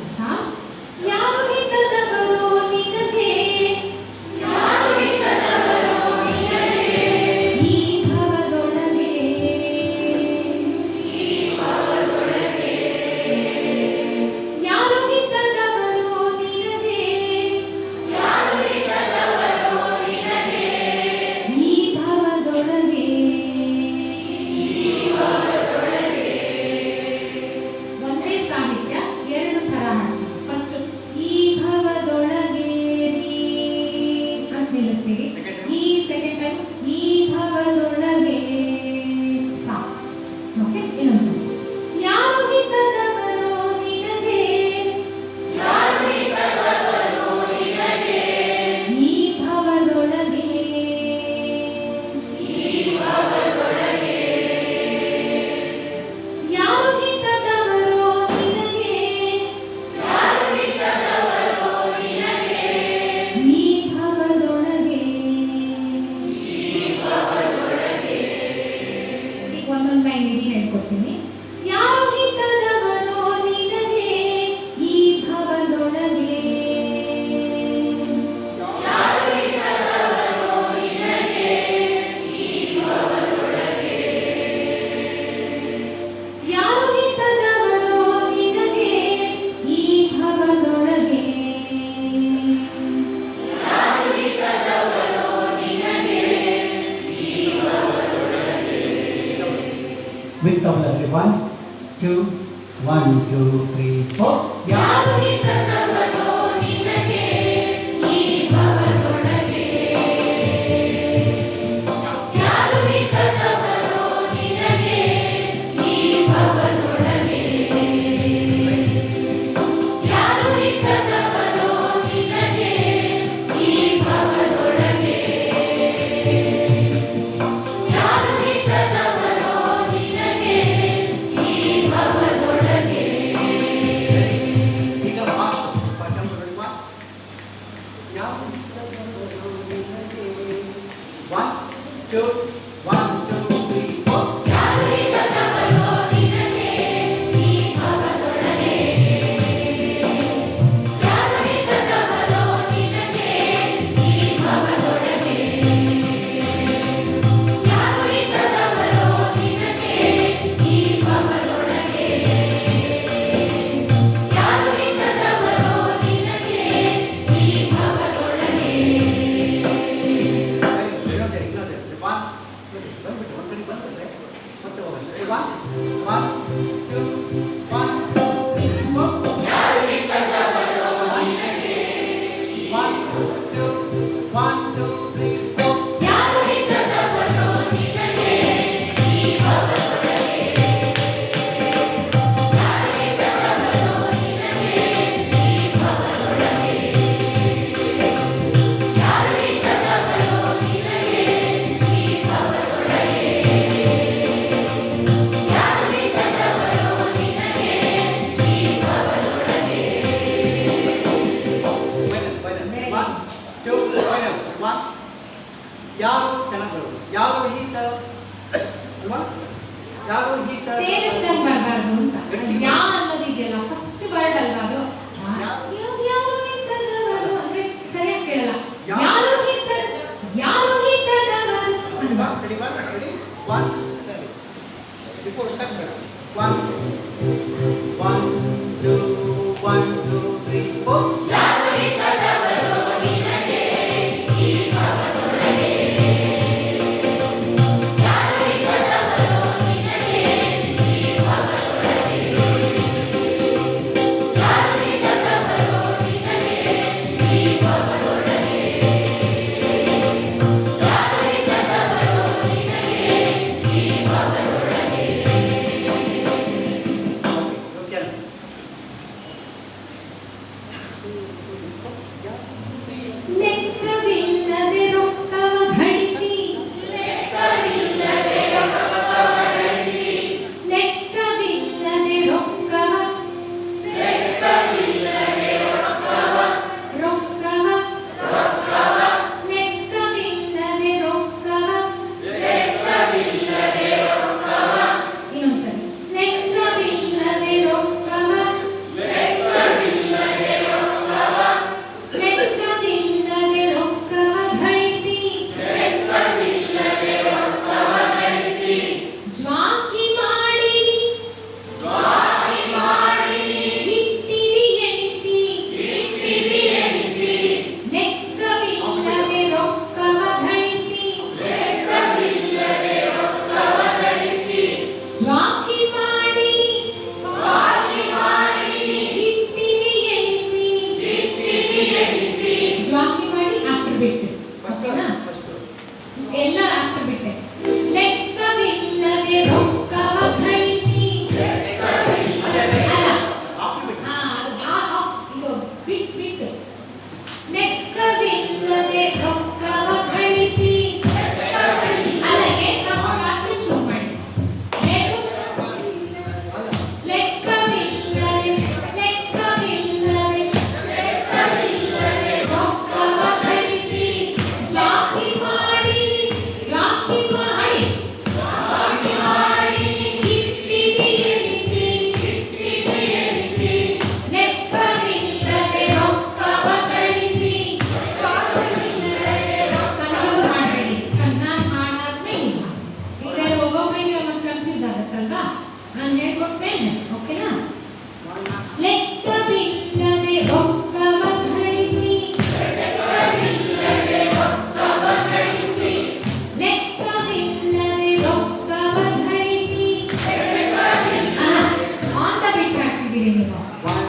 pensar? two, one, two, three, four. you ಸೇರಿಸ್ದಂಗೆ ಆಗಬಾರ್ದು ಅಂತ. ಯಾ ಅನ್ನೋದು ಫಸ್ಟ್ ವರ್ಡ್ ಅಲ್ವಾ ಅದು? ಅಂದ್ರೆ ಸರಿಯಾಗಿ ಕೇಳಲ್ಲ. ಯಾರು ಯಾರು